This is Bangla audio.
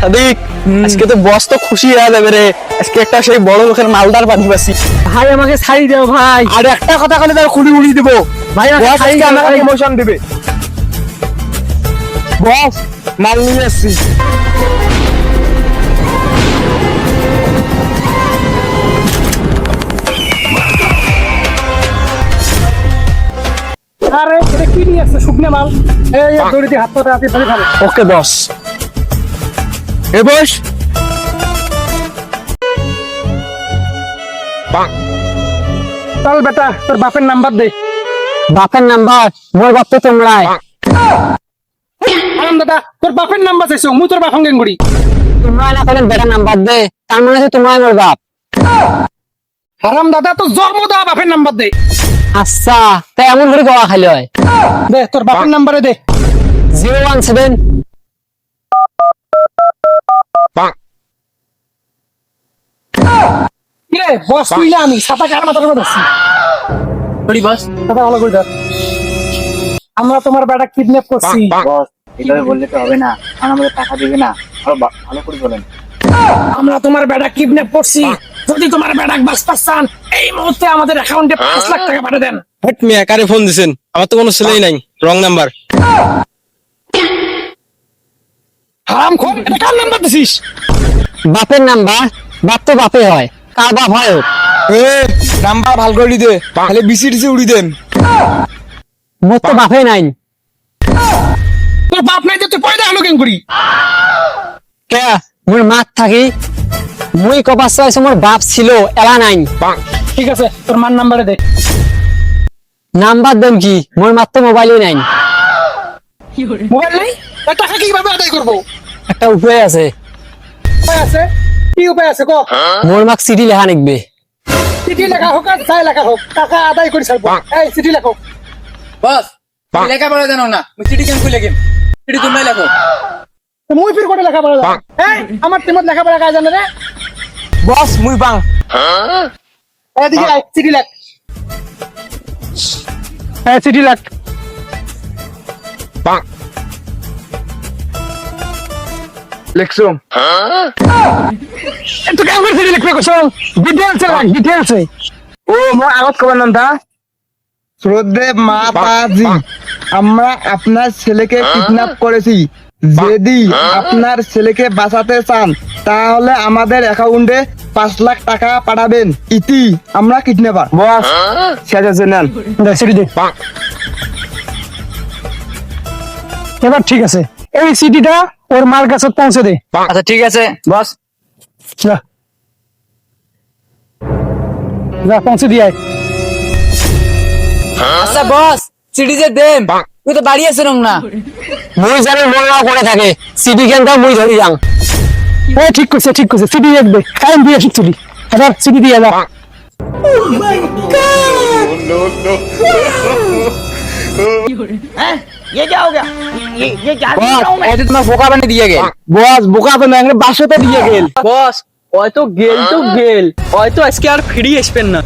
সাদিক আজকে তো বস তো খুশি হয়ে যাবে রে। আজকে একটা সেই বড় লোকের মালদার পানি পাচ্ছি ভাই আমাকে ছাড়ি দাও ভাই। আর একটা কথা বলে তার খুলি উড়িয়ে দেবো। ভাই আজকে আমাকে ভাই। প্রমোশন দিবে। বস মাল নিয়ে এসছি আরে এটা কি নিয়ে আসছে? শুকনো মাল। এই দড়িতে হাত পাতা হাতে ধরে ওকে বস। এ বস চল বেটা তোর বাপের নাম্বার দে। বাপের নাম্বার? মোর বাপ তো তোমরাই আরাম দাদা তোর বাপের নাম্বার চাইছো মুই তোর বাপ করি তোমরা না করেন বেটা নাম্বার দে তার মানে হচ্ছে তোমরাই মোর বাপ। হারাম দাদা তো জন্ম দেওয়া বাপের নাম্বার দে। আচ্ছা তাই এমন করে গোয়া খালি হয়। দে তোর বাপের নাম্বারে দে। জিরো ওয়ান সেভেন কিরে বস তুই না আমি সাতা কার মাথার উপর ধরছি করি বস। কথা ভালো করে ধর। আমরা তোমার বেটা কিডন্যাপ করছি। বস এইভাবে বললে তো হবে না। আর আমাদের টাকা দিবে না। আরও ভালো করে বলেন। আমরা তোমার বেটা কিডন্যাপ করছি। যদি তোমার বেটা বাস পাচ্ছান এই মুহূর্তে আমাদের অ্যাকাউন্টে পাঁচ লাখ টাকা পাঠিয়ে দেন। হট মিয়া কারে ফোন দিছেন? আমার তো কোনো ছেলেই নাই। রং নাম্বার হারাম খোর এটা কার নাম্বার দিছিস? বাপের নাম্বার বাপ তো বাপে হয়। কার বাপ এ নাম্বার ভালো করে দে। খালি বিসি টিসি উড়ি দেন। মোর তো বাপে নাই। তোর বাপ নাই যে তুই পয়দা কেন করি? কে? মোর মাত থাকি মুই কবার চাইছো মোর বাপ ছিল এলা নাই। ঠিক আছে তোর মার নাম্বারে দে। নাম্বার দেম কি? মোর মাত তো মোবাইলই নাই। মোবাইল নাই? টাকা কীভাবে আদায় করব? একটা উপায় আছে। উপায় আছে? কি উপায় আছে ক মোর মাক চিঠি লেখা নিকবে চিঠি লেখা হোক আর যাই লেখা হোক টাকা আদায় করে ছাড়বো এই চিঠি লেখো বস লেখাপড়া জানো না? মুই চিঠি কেন খুলে গেম চিঠি তোমরাই লেখো তো মুই ফির করে লেখা পড়া এই আমার টিমত লেখা পড়া কাজ জানে রে বস মুই বাং এদিকে আয় চিঠি লেখ। হ্যাঁ চিঠি লেখ। লেখছো। তো কেমন চিঠি লিখবে ডিটেলস লাগ ডিটেলস ও মই আগত শ্রদ্ধে মাতাজি আমরা আপনার ছেলেকে কিডন্যাপ করেছি। যদি আপনার ছেলেকে বাঁচাতে চান তাহলে আমাদের অ্যাকাউন্টে পাঁচ লাখ টাকা পাঠাবেন। ইতি আমরা কিডন্যাপার বস শেষ আছে নেন চিঠি দে। এবার ঠিক আছে। এই চিঠিটা ওর মার কাছে পৌঁছে দে। আচ্ছা ঠিক আছে বস। যা। পৌঁছে দিয়ে আচ্ছা বস চিঠি যে দেম তুই তো বাড়ি আছে না মুই জানি মোর নাও করে থাকে চিঠি কেনটা মুই ধরি যাং ও ঠিক করছে ঠিক করছে সিডি দেখবে কারেন্ট দিয়ে আসিক চুরি এবার সিডি দিয়ে যা। এতে তোমার বোকা বানিয়ে দিয়ে গেল বস বোকা তো না বাসতে দিয়ে গেল বস হয়তো গেল তো গেল হয়তো আজকে আর ফিরিয়ে আসবেন না